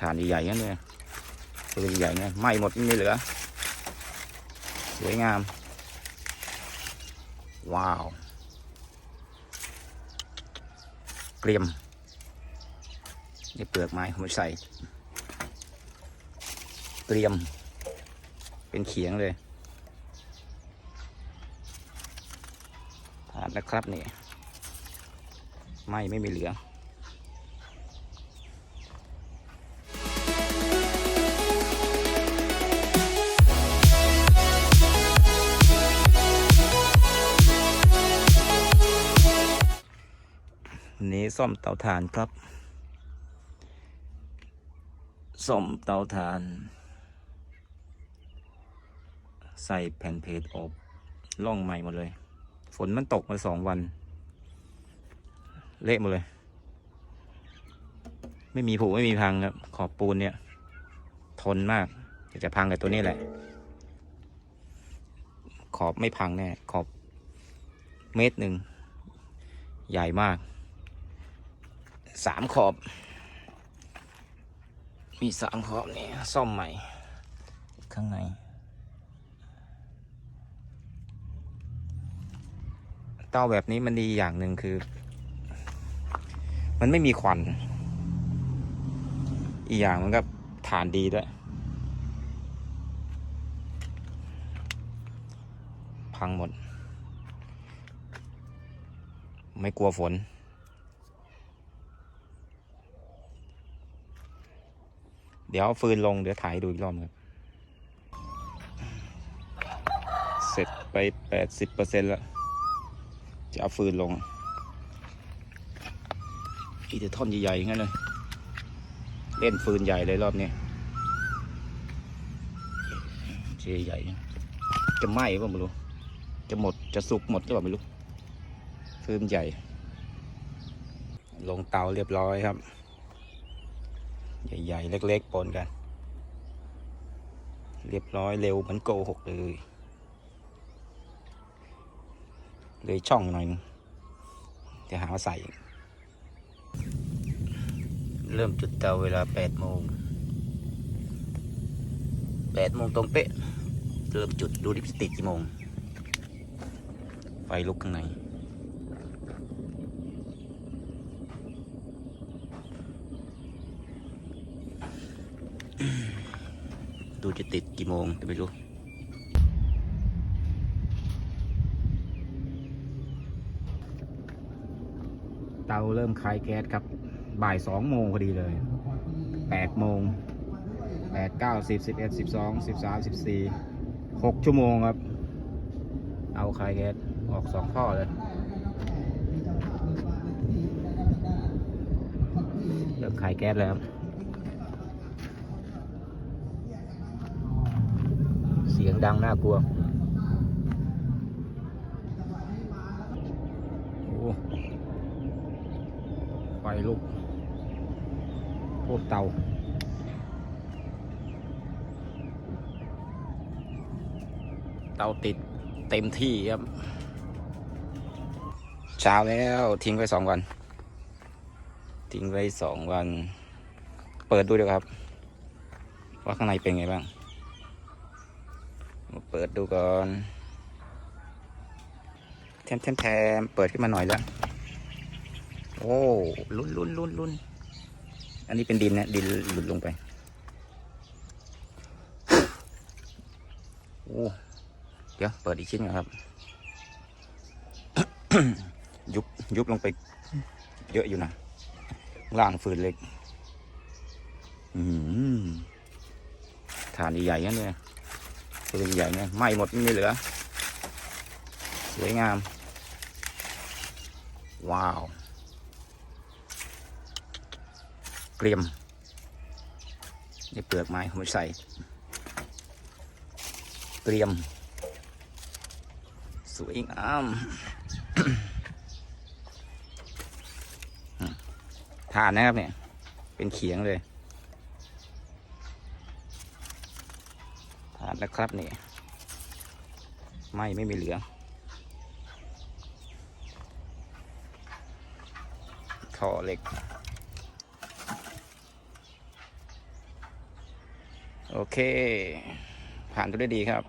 ฐานใหญ่ๆนั่นเลยตัวใหญ่ๆเนี่ยไหม้หมดไม่เหลือ สวยงาม ว้าว เกรียม นี่เปลือกไม้ผมใส่ เตรียม เป็นเขียงเลยฐานนะครับนี่ไหม่ไม่มีเหลือ นี้ซ่อมเตาถ่านครับซ่อมเตาถ่าน ใส่แผ่นเพจอบล่องใหม่หมดเลย ฝนมันตกมาสองวัน เละหมดเลย ไม่มีผุไม่มีพังครับ ขอบปูนเนี่ย ทนมากเดี๋ยวจะพังกับตัวนี้แหละ ขอบไม่พังแน่ขอบเมตรหนึ่ง ใหญ่มาก สามขอบ มีสามขอบนี่ซ่อมใหม่ ข้างใน เต้าแบบนี้มันดีอย่างหนึ่งคือ มันไม่มีควัน อีกอย่างมันก็ฐานดีด้วย พังหมด ไม่กลัวฝน เดี๋ยวเอาฟืนลงเดี๋ยวถ่ายดูอีกรอบนึงเสร็จไปแปดสิบเปอร์เซ็นต์แล้วจะเอาฟืนลงอีแต่ท่อนใหญ่ๆงั้นเลย เล่นฟืนใหญ่เลยรอบนี้เจใหญ่ จะไหม้ป่ะไม่รู้ จะหมดจะสุกหมดหรือเปล่าไม่รู้ฟืนใหญ่ ลงเตาเรียบร้อยครับ ใหญ่ๆ เล็กๆ ปนกัน เรียบร้อยเร็วเหมือนโกหกเลยเลยช่องหน่อยจะหามาใส่ เริ่มจุดเตาเวลาแปดโมงแปดโมงตรงเป๊ะ เริ่มจุดดูดิสติดกี่โมง ไฟลุกข้างใน ดูจะติดกี่โมงจะไม่รู้เตาเริ่มคลายแก๊สครับ บ่ายสองโมงพอดีเลยแปดโมงแปดเก้าสิบสิบเอ็ดสิบสองสิบสามสิบสี่หกชั่วโมงครับ เอาคลายแก๊สออกสองท่อเลยเริ่มคลายแก๊สแล้วครับ สียงดังน่ากลัวโอ้ไฟลุกพวกเตาเตาติดเต็มที่ครับ เช้าแล้วทิ้งไว้สองวัน ทิ้งไว้สองวัน เปิดดูเดี๋ยวครับ ว่าข้างในเป็นไงบ้าง มาเปิดดูก่อนแทมแทมแทมเปิดขึ้นมาหน่อยแล้วโอ้ลุ้นลุ้นลุ้นลุ้นอันนี้เป็นดินนะดินหลุดลงไปโอ้เดี๋ยวเปิดอีกชิ้นก่อนครับ ยุบยุบลงไป เยอะอยู่นะล่างฟืนเล็ก อืมฐานใหญ่ๆนั่นเลย ตัวใหญ่เนี่ยไหม้หมดไม่เหลือ สวยงาม ว้าว เกรียม นี่เปลือกไม้ผมใส่เตรียม สวยงามทานนะครับเนี่ย เป็นเขียงเลยาดนะครับนี่ไม่ไม่มีเหลือง ท่อเหล็ก โอเค ผ่านตัวได้ดีครับ